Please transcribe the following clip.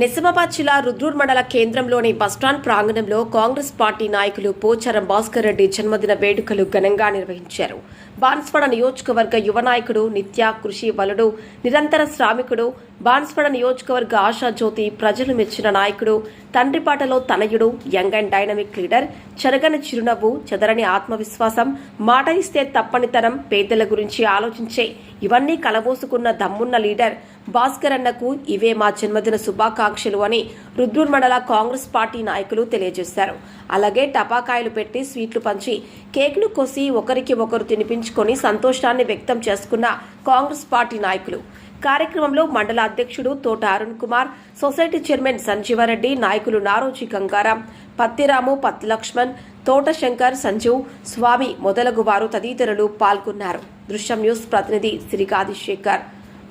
నిజామాబాద్ జిల్లా రుద్రూర్ మండల కేంద్రంలోని బస్టాండ్ ప్రాంగణంలో కాంగ్రెస్ పార్టీ నాయకులు పోచారం భాస్కర్ రెడ్డి జన్మదిన వేడుకలు ఘనంగా నిర్వహించారు. బాన్స్వాడ నియోజకవర్గ యువ నాయకుడు నిత్య కృషి వలుడు నిరంతర శ్రామికుడు బాన్స్వాడ నియోజకవర్గ ఆశాజ్యోతి ప్రజలు మెచ్చిన నాయకుడు తండ్రిపాటలో తనయుడు యంగ్ అండ్ డైనమిక్ లీడర్ చెరగని చిరునవ్వు చెదరని ఆత్మవిశ్వాసం మాట ఇస్తే తప్పనితనం పేదల గురించి ఆలోచించే ఇవన్నీ కలబోసుకున్న దమ్మున్న లీడర్ భాస్కర్ అన్నకు ఇవే మా జన్మదిన శుభాకాంక్షలు అని రుద్రూర్ మండల కాంగ్రెస్ పార్టీ నాయకులు తెలియజేశారు. అలాగే టపాకాయలు పెట్టి స్వీట్లు పంచి కేకులు కోసి ఒకరికి ఒకరు తినిపించుకొని సంతోషాన్ని వ్యక్తం చేసుకున్న కాంగ్రెస్ పార్టీ నాయకులు. కార్యక్రమంలో మండల అధ్యక్షుడు తోట అరుణ్ కుమార్ సొసైటీ చైర్మన్ సంజీవారెడ్డి నాయకులు నారోజీ గంగారాం పత్తిరాము పత్తి లక్ష్మణ్ తోట శంకర్ సంజీవ్ స్వామి మొదలగు వారు తదితరులు పాల్గొన్నారు. దృశ్యం న్యూస్ ప్రతినిధి శ్రీకాదిశేఖర్ శేఖర్.